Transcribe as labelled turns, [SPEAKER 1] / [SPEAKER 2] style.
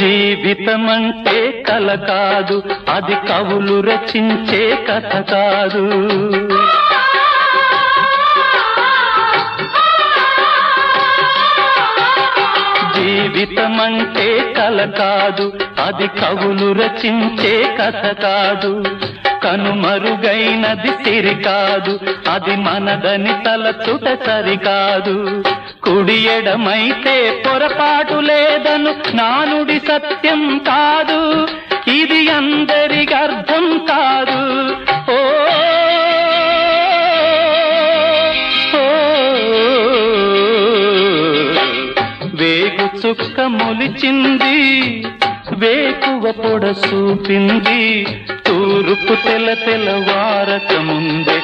[SPEAKER 1] జీవితమంటే కల కాదు అది కవులు రచించే కథ కాదు. జీవితమంటే కల కాదు అది కవులు రచించే కథ కాదు. కనుమరుగైనది సిరి కాదు అది మనదని తలచుట సరికాదు. కుడి ఎడమైతే పొరపాటు లేదను. నానుడి సత్యం కాదు. ఇది అందరికి అర్థం కాదు. ఓ, వేగు చుక్క మొలిచింది. వేకువ పొడ చూపింది. తూర్పు తెల తెల వారక ముందే